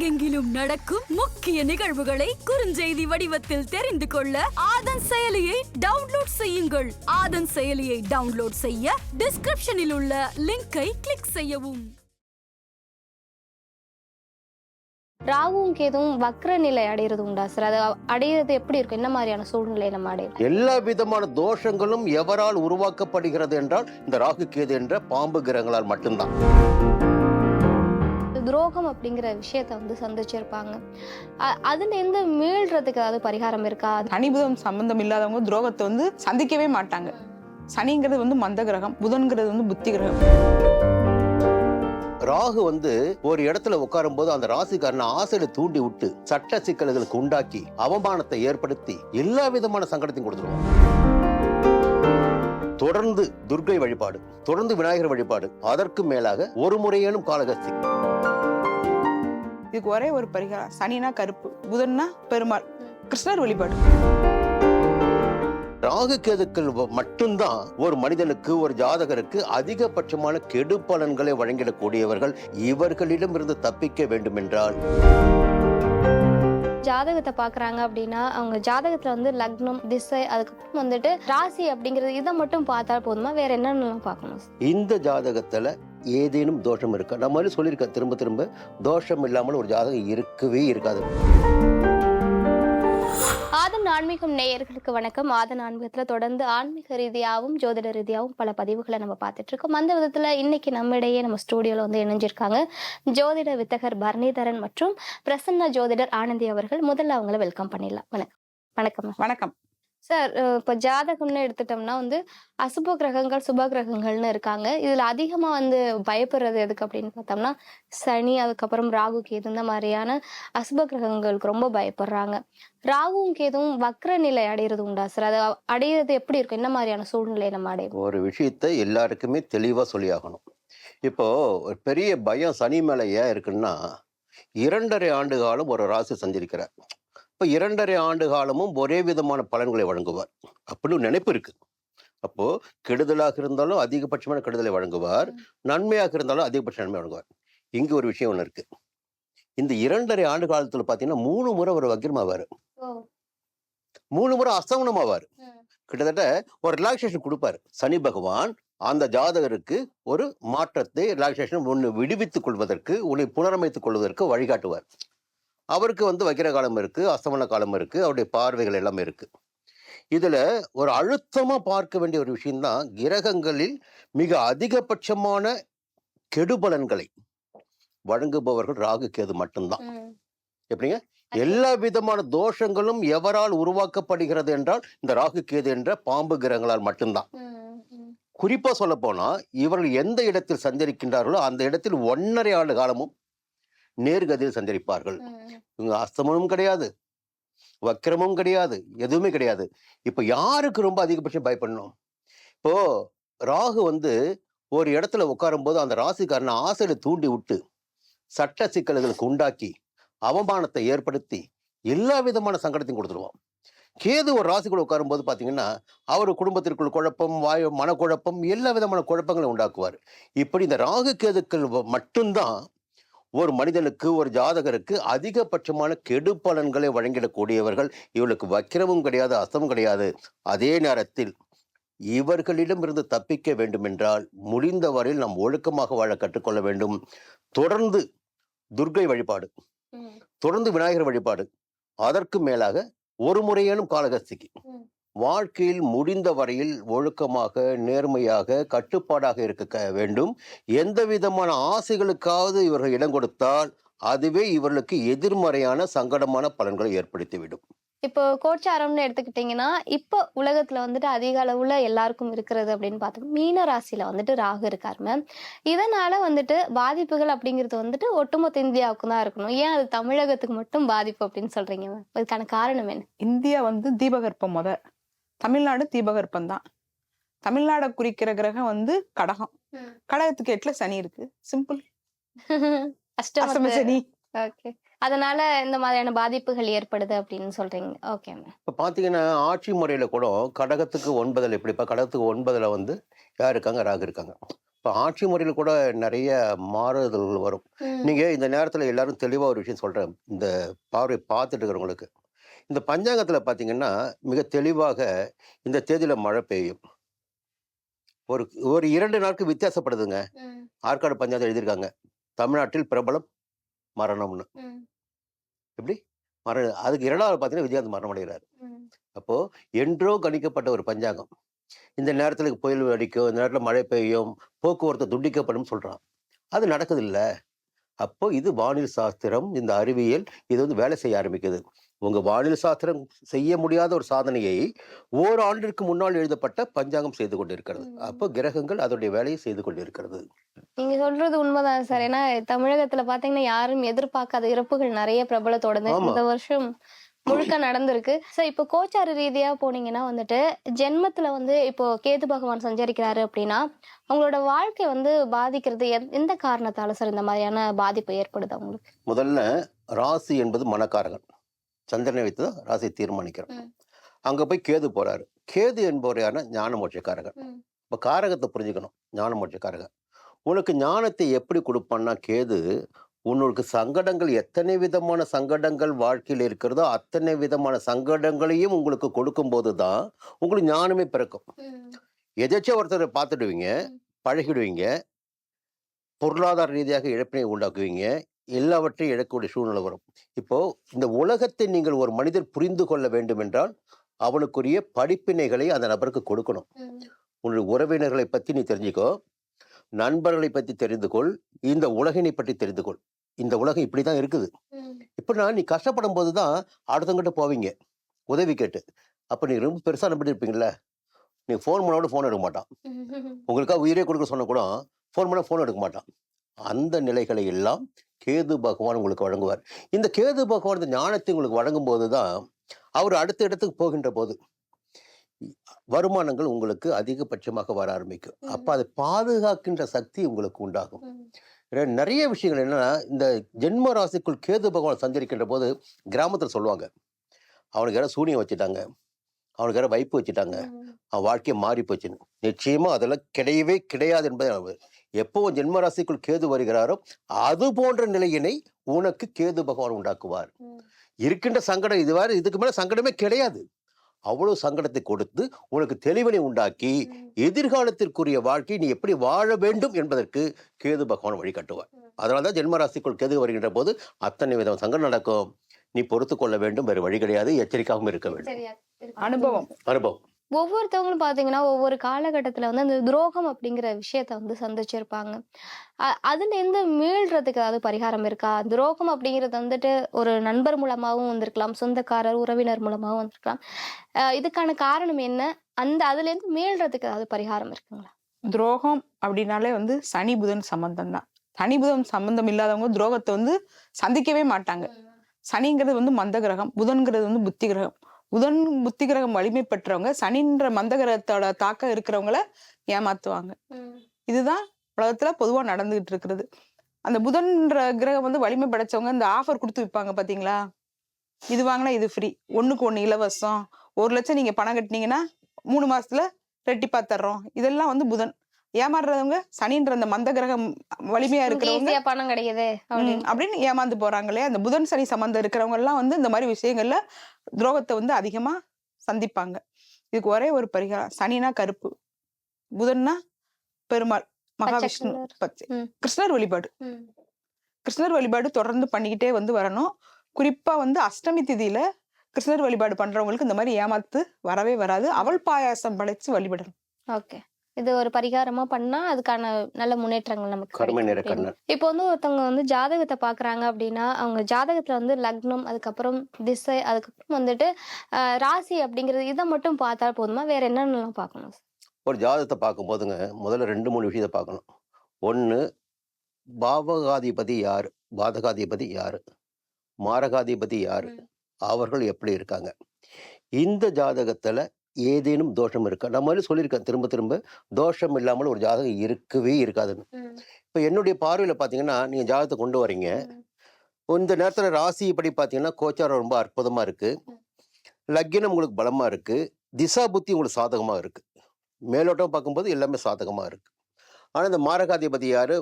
உலகெங்கிலும் நடக்கும் முக்கிய நிகழ்வுகளை குறுஞ்செய்தி வடிவத்தில் தெரிந்து கொள்ள ஆதன் செயலியை டவுன்லோட் செய்யுங்கள். ஆதன் செயலியை டவுன்லோட் செய்ய டிஸ்கிரிப்ஷனில் உள்ள லிங்கை கிளிக் செய்யவும். ராகுவும் கேதுவும் வக்ர நிலை அடையிறது உண்டா சார் அது அடையிறது எப்படி இருக்கும்? என்ன மாதிரியான சூழ்நிலை நம்ம அடையும் எல்லா விதமான தோஷங்களும் எவரால் உருவாக்கப்படுகிறது என்றால் இந்த ராகு கேது என்ற பாம்பு கிரகங்களால் மட்டும்தான். துரோகம் அப்படிங்கிற விஷயத்த வந்து சந்திச்சிருப்பாங்க. அ- அதுல இருந்து மீள்றதுக்கு ஏதாவது பரிகாரம் இருக்கா? சனிபுதம் சம்பந்தம் இல்லாதவங்க துரோகத்தை வந்து சந்திக்கவே மாட்டாங்க. சனிங்கிறது வந்து மந்த கிரகம் புதன்கிறது வந்து புத்தி கிரகம். ராகு வந்து ஒரு இடத்துல உட்காரும் போது அந்த ராசிக்காரனை ஆசையில தூண்டி விட்டு சட்ட சிக்கல்களுக்கு உண்டாக்கி அவமானத்தை ஏற்படுத்தி எல்லா விதமான சங்கடத்தையும் கொடுத்துருவோம் தொடர்ந்து துர்க்கை வழிபாடு தொடர்ந்து விநாயகர் வழிபாடு அதற்கு மேலாக ஒரு முறையேனும் காலகஸ்தி இதுக்கு ஒரே ஒரு பரிகாரம். சனினா கருப்பு புதன்னா பெருமாள். கிருஷ்ணர் வழிபாடு. ராகு கேதுக்கள் மட்டும்தான் ஒரு மனிதனுக்கு ஒரு ஜாதகருக்கு அதிகபட்சமான கெடு பலன்களை வழங்கிடக்கூடியவர்கள் இவர்களிடமிருந்து தப்பிக்க வேண்டுமென்றால். ஜாதகத்தை பாக்குறாங்க அப்படின்னா அவங்க ஜாதகத்துல வந்து லக்னம் திசை அதுக்கப்புறம் வந்துட்டு ராசி அப்படிங்கிறது இதை மட்டும் பார்த்தா போதுமா? வேற என்னென்னலாம் பார்க்கணும்? இந்த ஜாதகத்துல ஏதேனும் தோஷம் இருக்கா? நம்ம மாதிரி சொல்லியிருக்கேன் திரும்ப திரும்ப. தோஷம் இல்லாமல் ஒரு ஜாதகம் இருக்கவே இருக்காது. ஆதன் ஆன்மீகம் நேயர்களுக்கு வணக்கம். ஆதன் ஆன்மீகத்துல தொடர்ந்து ஆன்மீக ரீதியாகவும் ஜோதிட ரீதியாகவும் பல பதிவுகளை நம்ம பார்த்துட்டு இருக்கோம் அந்த விதத்துல இன்னைக்கு நம்ம இடையே நம்ம ஸ்டூடியோல வந்து இணைஞ்சிருக்காங்க ஜோதிட வித்தகர் பரணிதரன் மற்றும் பிரசன்ன ஜோதிடர் ஆனந்தி அவர்கள். முதல்ல அவங்கள வெல்கம் பண்ணிடலாம். வணக்கம் வணக்கம். வணக்கம். சார் இப்போ ஜாதகம்னு எடுத்துட்டோம்னா வந்து அசுப கிரகங்கள் சுப கிரகங்கள்னு இருக்காங்க. இதில் அதிகமாக வந்து பயப்படுறது எதுக்கு அப்படின்னு பார்த்தோம்னா சனி அதுக்கப்புறம் ராகு கேது இந்த மாதிரியான அசுப கிரகங்களுக்கு ரொம்ப பயப்படுறாங்க. ராகுவும் கேதுவும் வக்ர நிலை அடையிறது உண்டா சார்? அது அடையிறது எப்படி இருக்கும்? என்ன மாதிரியான சூழ்நிலை நம்ம அடையும் ஒரு விஷயத்தை எல்லாருக்குமே தெளிவாக சொல்லியாகணும். இப்போ ஒரு பெரிய பயம் சனி மேலே ஏன் இருக்குன்னா இரண்டரை ஆண்டு காலம் ஒரு ராசி சஞ்சரிக்கிறார். இப்போ இரண்டரை ஆண்டு காலமும் ஒரே விதமான பலன்களை வழங்குவார். அப்படின்னு நினைப்பு இருக்கு. அப்போ கெடுதலாக இருந்தாலும் அதிகபட்சமான கெடுதலை வழங்குவார். நன்மையாக இருந்தாலும் அதிகபட்ச நன்மை வழங்குவார். இங்க ஒரு விஷயம் ஒன்று இருக்கு. இந்த இரண்டரை ஆண்டு காலத்துல பாத்தீங்கன்னா மூணு முறை ஒரு வக்கிரமாவாரு. மூணு முறை அஸ்தமனமாவார் கிட்டத்தட்ட ஒரு ரிலாக்ஸேஷன் கொடுப்பாரு. சனி பகவான் அந்த ஜாதகருக்கு ஒரு மாற்றத்தை ரிலாக்ஸேஷன் ஒன்று விடுவித்துக் கொள்வதற்கு உன்னை புனரமைத்துக் கொள்வதற்கு வழிகாட்டுவார். அவருக்கு வந்து வக்கிர காலம் இருக்கு அஸ்தமன காலம் இருக்கு அவருடைய பார்வைகள் எல்லாமே இருக்கு. இதுல ஒரு அழுத்தமா பார்க்க வேண்டிய ஒரு விஷயம்தான் கிரகங்களில் மிக அதிகபட்சமான கெடுபலன்களை வழங்குபவர்கள் ராகு கேது மட்டும்தான். எப்படிங்க? எல்லா விதமான தோஷங்களும் எவரால் உருவாக்கப்படுகிறது என்றால் இந்த ராகு கேது என்ற பாம்பு கிரகங்களால் மட்டும்தான். குறிப்பா சொல்ல போனா இவர்கள் எந்த இடத்தில் சஞ்சரிக்கின்றார்களோ அந்த இடத்தில் ஒன்றரை ஆண்டு காலமும் நேர்கதியில் சஞ்சரிப்பார்கள். இவங்க அஸ்தமனமும் கிடையாது. வக்கிரமும் கிடையாது. எதுவுமே கிடையாது. இப்ப யாருக்கு ரொம்ப அதிகபட்சம் பயப்படணும்? இப்போ ராகு வந்து ஒரு இடத்துல உட்காரும் போது அந்த ராசிக்காரனை ஆசையில தூண்டி விட்டு சட்ட சிக்கல்களுக்கு உண்டாக்கி அவமானத்தை ஏற்படுத்தி எல்லா விதமான சங்கடத்தையும் கொடுத்துருவான் கேது ஒரு ராசிக்குள்ள உட்காரும்போது பார்த்தீங்கன்னா அவர் குடும்பத்திற்குள் குழப்பம் வாயு மனக்குழப்பம் எல்லா விதமான குழப்பங்களை உண்டாக்குவார். இப்படி இந்த ராகு கேதுக்கள் மட்டும்தான் ஒரு மனிதனுக்கு ஒரு ஜாதகருக்கு அதிகபட்சமான கெடு பலன்களை வழங்கிடக்கூடியவர்கள் இவளுக்கு வக்கிரமும் கிடையாது அஸ்தமும் கிடையாது. அதே நேரத்தில் இவர்களிடமிருந்து தப்பிக்க வேண்டுமென்றால் முடிந்தவரையில் நாம் ஒழுக்கமாக வாழ கற்றுக்கொள்ள வேண்டும். தொடர்ந்து துர்க்கை வழிபாடு தொடர்ந்து விநாயகர் வழிபாடு அதற்கு மேலாக ஒரு முறையேனும் காலகஸ்திக்கு. வாழ்க்கையில் முடிந்த வரையில் ஒழுக்கமாக நேர்மையாக கட்டுப்பாடாக இருக்க வேண்டும். எந்த விதமான ஆசைகளுக்காவது இவர்கள் இடம் கொடுத்தால் அதுவே இவர்களுக்கு எதிர்மறையான சங்கடமான பலன்களை ஏற்படுத்திவிடும். இப்போ கோச்சாரம்னு எடுத்துக்கிட்டிங்கன்னா இப்போ உலகத்துல வந்துட்டு அதிக அளவுல எல்லாருக்கும் இருக்கிறது அப்படின்னு பார்த்தோம் மீன ராசியில வந்துட்டு ராகு இருக்காரு மேம். இதனால வந்துட்டு பாதிப்புகள் அப்படிங்கிறது வந்துட்டு ஒட்டுமொத்த இந்தியாவுக்கு தான் இருக்கணும். ஏன் அது தமிழகத்துக்கு மட்டும் பாதிப்பு அப்படின்னு சொல்றீங்க மேம்? அதுக்கான காரணம் என்ன? இந்தியா வந்து தீபகற்பம் முத தமிழ்நாடு தீபகற்பம் தான். தமிழ்நாடை குறிக்கிற கிரகம் வந்து கடகம். கடகத்துக்கு எட்டுல சனி இருக்கு. சிம்பிள் அஷ்டம அஷ்டம சனி. ஓகே. அதனால இந்த மாதிரியான பாதிப்புகள் ஏற்படுது அப்படின்னு சொல்றீங்க. Okay ma'am. இப்போ பார்த்தீங்கன்னா ஆட்சி முறையில் கூட கடகத்துக்கு ஒன்பதில் எப்படிப்பா கடகத்துக்கு ஒன்பதில் வந்து யார் இருக்காங்க? ராகு இருக்காங்க. இப்போ ஆட்சி முறையில் கூட நிறைய மாறுதல்கள் வரும். நீங்கள் இந்த நேரத்தில் எல்லாரும் தெளிவாக ஒரு விஷயம் சொல்கிறேன் இந்த பார்வை பார்த்துட்டு இருக்கிறவங்களுக்கு. இந்த பஞ்சாங்கத்தில் பார்த்தீங்கன்னா மிக தெளிவாக இந்த தேதியில் மழை பெய்யும். ஒரு ஒரு இரண்டு நாட்கள் வித்தியாசப்படுதுங்க. ஆற்காடு பஞ்சாயத்து எழுதியிருக்காங்க. தமிழ்நாட்டில் பிரபலம் மரணம்னு. எப்படி? மரணம் அதுக்கு இரண்டாவது பார்த்தீங்கன்னா விஜயகாந்த் மரணம் அடைகிறார் அப்போ என்றோ கணிக்கப்பட்ட ஒரு பஞ்சாங்கம். இந்த நேரத்துல புயல் அடிக்கும் இந்த நேரத்தில் மழை பெய்யும் போக்குவரத்து துண்டிக்கப்படும் சொல்றான். அது நடக்குது இல்ல. அப்போ இது வானிலை சாஸ்திரம் இந்த அறிவியல் இது வந்து வேலை செய்ய ஆரம்பிக்குது. உங்க வானிலை சாஸ்திரம் செய்ய முடியாத ஒரு சாதனையை ஓராண்டிற்கு முன்னால் எழுதப்பட்ட பஞ்சாங்கம் செய்து கொண்டிருக்கிறது. அப்போ கிரகங்கள் அதனுடைய வேலையை செய்து கொண்டிருக்கிறது. நீங்க சொல்றது உண்மைதான் சார். ஏன்னா தமிழகத்துல பாத்தீங்கன்னா யாரும் எதிர்பார்க்காத இறப்புகள் நிறைய பிரபலத்தோடது. ஆமா. இந்த வருஷம் முழுக்க நடந்திருக்கு. சார் இப்போ கோச்சார ரீதியா போனீங்கன்னா வந்துட்டு ஜென்மத்துல வந்து இப்போ கேது பகவான் சஞ்சரிக்கிறாரு அப்படின்னா அவங்களோட வாழ்க்கை வந்து பாதிக்கிறது எந்த- எந்த காரணத்தால சார் இந்த மாதிரியான பாதிப்பு ஏற்படுது அவங்களுக்கு? முதல்ல ராசி என்பது மனக்காரகன். சந்திரனை வைத்து தான் ராசியை தீர்மானிக்கிறோம். அங்க போய் கேது போறாரு. கேது என்பவரையான ஞான மோட்சக்காரகன் ம். இப்போ காரகத்தை புரிஞ்சுக்கணும். ஞான மோட்சக்காரகன் உனக்கு ஞானத்தை எப்படி கொடுப்பான்னா கேது உனக்கு சங்கடங்கள் எத்தனை விதமான சங்கடங்கள் வாழ்க்கையில் இருக்கிறதோ அத்தனை விதமான சங்கடங்களையும் உங்களுக்கு கொடுக்கும்போது தான் உங்களுக்கு ஞானமே பிறக்கும். எதாச்சும் ஒருத்தரை பார்த்துடுவீங்க பழகிடுவீங்க பொருளாதார ரீதியாக இழப்பினை உண்டாக்குவீங்க எல்லாவற்றையும் இழக்கக்கூடிய சூழ்நிலை வரும். இப்போ இந்த உலகத்தை நீங்கள் ஒரு மனிதர் புரிந்து கொள்ள வேண்டும் என்றால் அவனுக்குரிய படிப்பினைகளை அந்த நபருக்கு கொடுக்கணும். உன்னுடைய உறவினர்களை பற்றி நீ தெரிஞ்சுக்கோ. நண்பர்களை பற்றி தெரிந்து கொள். இந்த உலகினை பற்றி தெரிந்து கொள். இந்த உலகம் இப்படி தான் இருக்குது. இப்படின்னா நீ கஷ்டப்படும் போது தான் அடுத்தவங்கிட்ட போவீங்க. உதவி கேட்டு. அப்போ நீ ரொம்ப பெருசாக நம்பிட்டு இருப்பீங்கல்ல. நீ ஃபோன் பண்ணோட ஃபோன் எடுக்க மாட்டான். உங்களுக்காக உயிரே கொடுக்க சொன்ன கூட ஃபோன் பண்ண ஃபோன் எடுக்க மாட்டான். அந்த நிலைகளை எல்லாம் கேது பகவான் உங்களுக்கு வழங்குவார். இந்த கேது பகவான் இந்த ஞானத்தை உங்களுக்கு வழங்கும் போது தான் அவர் அடுத்த இடத்துக்கு போகின்ற போது வருமானங்கள் உங்களுக்கு அதிகபட்சமாக வர ஆரம்பிக்கும். அப்ப அதை பாதுகாக்கின்ற சக்தி உங்களுக்கு உண்டாகும். நிறைய விஷயங்கள் என்னன்னா இந்த ஜென்ம ராசிக்குள் கேது பகவான் சஞ்சரிக்கின்ற போது கிராமத்துல சொல்லுவாங்க. அவனுக்கு யாரோ சூனியம் வச்சுட்டாங்க. அவனுக்கு யாரோ வைப்பு வச்சுட்டாங்க. அவன் வாழ்க்கையை மாறி போச்சுன்னு நிச்சயமா அதெல்லாம் கிடையவே கிடையாது என்பதை அவர். எப்போ உன் ஜென்ம ராசிக்குள் கேது வருகிறாரோ அது போன்ற நிலையினை உனக்கு கேது பகவான் உண்டாக்குவார். இருக்கின்ற சங்கடம் இது வேற இதுக்கு மேல சங்கடமே கிடையாது. அவ்வளவு சங்கடத்தை கொடுத்து உனக்கு தெளிவினை உண்டாக்கி எதிர்காலத்திற்குரிய வாழ்க்கை நீ எப்படி வாழ வேண்டும் என்பதற்கு கேது பகவான் வழிகாட்டுவார் அதனாலதான் ஜென்ம ராசிக்குள் கேது வருகின்ற போது அத்தனை விதம் சங்கடம் நடக்கும். நீ பொறுத்து கொள்ள வேண்டும் வேறு வழி கிடையாது எச்சரிக்கையாகவும் இருக்க வேண்டும். அனுபவம். அனுபவம். ஒவ்வொருத்தவங்களும் பாத்தீங்கன்னா ஒவ்வொரு காலகட்டத்துல வந்து அந்த துரோகம் அப்படிங்கிற விஷயத்த வந்து சந்திச்சிருப்பாங்க. அ- அதுல இருந்து மீள்றதுக்கு ஏதாவது பரிகாரம் இருக்கா? துரோகம் அப்படிங்கிறது வந்துட்டு ஒரு நண்பர் மூலமாவும் வந்திருக்கலாம் சொந்தக்காரர் உறவினர் மூலமாவும் வந்திருக்கலாம். இதுக்கான காரணம் என்ன? அந்த அதுல இருந்து மீள்றதுக்கு ஏதாவது பரிகாரம் இருக்குங்களா? துரோகம் அப்படின்னாலே வந்து சனி புதன் சம்பந்தம் தான். சனி புதன் சம்பந்தம் இல்லாதவங்க துரோகத்தை வந்து சந்திக்கவே மாட்டாங்க. சனிங்கிறது வந்து மந்த கிரகம் புதன்கிறது வந்து புத்தி கிரகம். புதன் புத்தி கிரகம் வலிமை பெற்றவங்க சனின்ற மந்த கிரகத்தோட தாக்கம் இருக்கிறவங்கள ஏமாத்துவாங்க. இதுதான் உலகத்துல பொதுவா நடந்துகிட்டு இருக்கிறது. அந்த புதன்ற கிரகம் வந்து வலிமை படைச்சவங்க இந்த ஆஃபர் கொடுத்து விற்பாங்க பாத்தீங்களா? இது வாங்கினா இது ஃப்ரீ ஒண்ணுக்கு ஒண்ணு இலவசம். ஒரு லட்சம் நீங்க பணம் கட்டினீங்கன்னா மூணு மாசத்துல ரெட்டிப்பா தர்றோம். இதெல்லாம் வந்து புதன். ஏமாறுறவங்க சனின்ற அந்த மந்த கிரகம் வலிமையா இருக்கிறவங்க பணம் கிடைக்குது அப்படின்னு. ஏமாந்து போறாங்களே அந்த புதன் சனி சம்பந்தம் இருக்கிறவங்க எல்லாம் வந்து இந்த மாதிரி விஷயங்கள்ல துரோகத்தை வந்து அதிகமா சந்திப்பாங்க. இதுக்கு ஒரே ஒரு பரிகாரம் சனினா கருப்பு புதன்னா பெருமாள் மகாவிஷ்ணு. பச்சை. கிருஷ்ணர் வழிபாடு. கிருஷ்ணர் வழிபாடு தொடர்ந்து பண்ணிக்கிட்டே வந்து வரணும். குறிப்பா வந்து அஷ்டமி திதியில கிருஷ்ணர் வழிபாடு பண்றவங்களுக்கு இந்த மாதிரி ஏமாத்து வரவே வராது. அவள் பாயாசம் படைச்சு வழிபடணும். ஓகே. இது ஒரு பரிகாரமா பண்ணா அதுக்கான நல்ல முன்னேற்றங்கள் நமக்கு இப்போ வந்து ஒருத்தவங்க வந்து ஜாதகத்தை பாக்குறாங்க அப்படின்னா அவங்க ஜாதகத்துல வந்து லக்னம் அதுக்கப்புறம் திசை அதுக்கப்புறம் வந்துட்டு ராசி அப்படிங்கிறது இதை மட்டும் பார்த்தா போதுமா? வேற என்னென்னலாம் பார்க்கணும்? ஒரு ஜாதகத்தை பார்க்கும்போதுங்க முதல்ல ரெண்டு மூணு விஷயத்தை பார்க்கணும். ஒன்று பாவகாதிபதி யார்? பாதகாதிபதி யார்? மாரகாதிபதி யார். அவர்கள் எப்படி இருக்காங்க? இந்த ஜாதகத்துல ஏதேனும் தோஷம் இருக்கா? நான் மாதிரி சொல்லியிருக்கேன் திரும்ப திரும்ப. தோஷம் இல்லாமல் ஒரு ஜாதகம் இருக்கவே இருக்காதுன்னு. இப்போ என்னுடைய பார்வையில் பார்த்தீங்கன்னா நீங்கள் ஜாதகத்தை கொண்டு வரீங்க. இந்த நேரத்தில் ராசி படி பார்த்தீங்கன்னா கோச்சாரம் ரொம்ப அற்புதமாக இருக்கு. லக்கினம் உங்களுக்கு பலமாக இருக்கு. திசா புத்தி உங்களுக்கு சாதகமாக இருக்கு. மேலோட்டம் பார்க்கும்போது எல்லாமே சாதகமாக இருக்கு. ஆனா இந்த மாரகாதிபதி யாரு?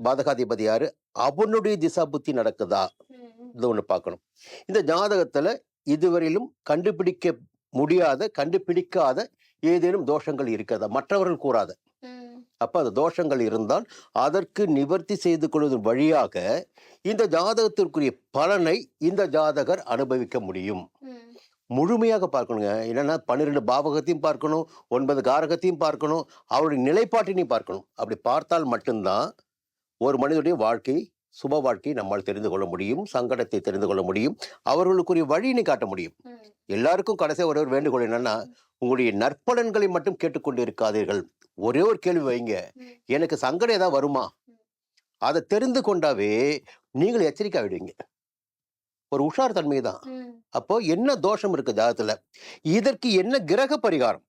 பாதகாதிபதி யாரு? அவனுடைய திசா புத்தி நடக்குதா? இது ஒண்ணு பார்க்கணும். இந்த ஜாதகத்துல இதுவரையிலும் கண்டுபிடிக்க முடியாத கண்டுபிடிக்காத ஏதேனும் தோஷங்கள் இருக்கிறதா மற்றவர்கள் கூறாத. அப்ப அந்த தோஷங்கள் இருந்தால் அதற்கு நிவர்த்தி செய்து கொள்வதன் வழியாக இந்த ஜாதகத்திற்குரிய பலனை இந்த ஜாதகர் அனுபவிக்க முடியும். முழுமையாக பார்க்கணுங்க. என்னன்னா பன்னிரெண்டு பாவகத்தையும் பார்க்கணும் ஒன்பது காரகத்தையும் பார்க்கணும் அவருடைய நிலைப்பாட்டினையும் பார்க்கணும். அப்படி பார்த்தால் மட்டும்தான் ஒரு மனிதனுடைய வாழ்க்கை சுப வாழ்க்கையை நம்மால் தெரிந்து கொள்ள முடியும் சங்கடத்தை தெரிந்து கொள்ள முடியும் அவர்களுக்குரிய வழியினை காட்ட முடியும். எல்லாருக்கும் கடைசியாக ஒரே ஒரு வேண்டுகோள் என்னன்னா உங்களுடைய நற்பலன்களை மட்டும் கேட்டுக்கொண்டு இருக்காதீர்கள் ஒரே ஒரு கேள்வி வைங்க. எனக்கு சங்கடம் ஏதாவது வருமா? அதை தெரிந்து கொண்டாவே நீங்கள் எச்சரிக்கை ஆயிடுவீங்க. ஒரு உஷார் தன்மை தான் அப்போ என்ன தோஷம் இருக்கு ஜாதகத்துல இதற்கு என்ன கிரக பரிகாரம்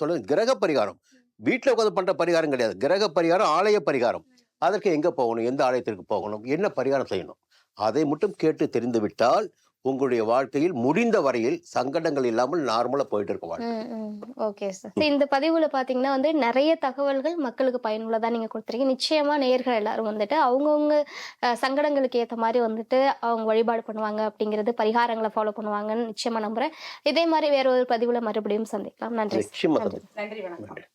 சொல்லுங்க கிரக பரிகாரம் வீட்டில் உட்காந்து பண்ற பரிகாரம் கிடையாது. கிரக பரிகாரம் ஆலய பரிகாரம் அதற்கு எங்க போகணும்? எந்த ஆலயத்திற்கு போகணும்? என்ன பரிகாரம் செய்யணும்? அதை மட்டும் கேட்டு தெரிந்து விட்டால் உங்களுடைய வாழ்க்கையில் முடிந்த வரையில் சங்கடங்கள் இல்லாமல் நார்மலா போயிட்டு இருக்கும் வாழ்க்கை. ஓகே சார் இந்த பதிவுல பாத்தீங்கன்னா வந்து நிறைய தகவல்கள் மக்களுக்கு பயனுள்ளதா நீங்க கொடுத்துருக்கீங்க. நிச்சயமா நேயர்கள் எல்லாரும் வந்துட்டு அவங்கவுங்க சங்கடங்களுக்கு ஏத்த மாதிரி வந்துட்டு அவங்க வழிபாடு பண்ணுவாங்க அப்படிங்கிறது பரிகாரங்களை ஃபாலோ பண்ணுவாங்கன்னு நிச்சயமா நம்புறேன். இதே மாதிரி வேற ஒரு பதிவுல மறுபடியும் சந்திக்கலாம். நன்றி நன்றி. வணக்கம். நன்றி.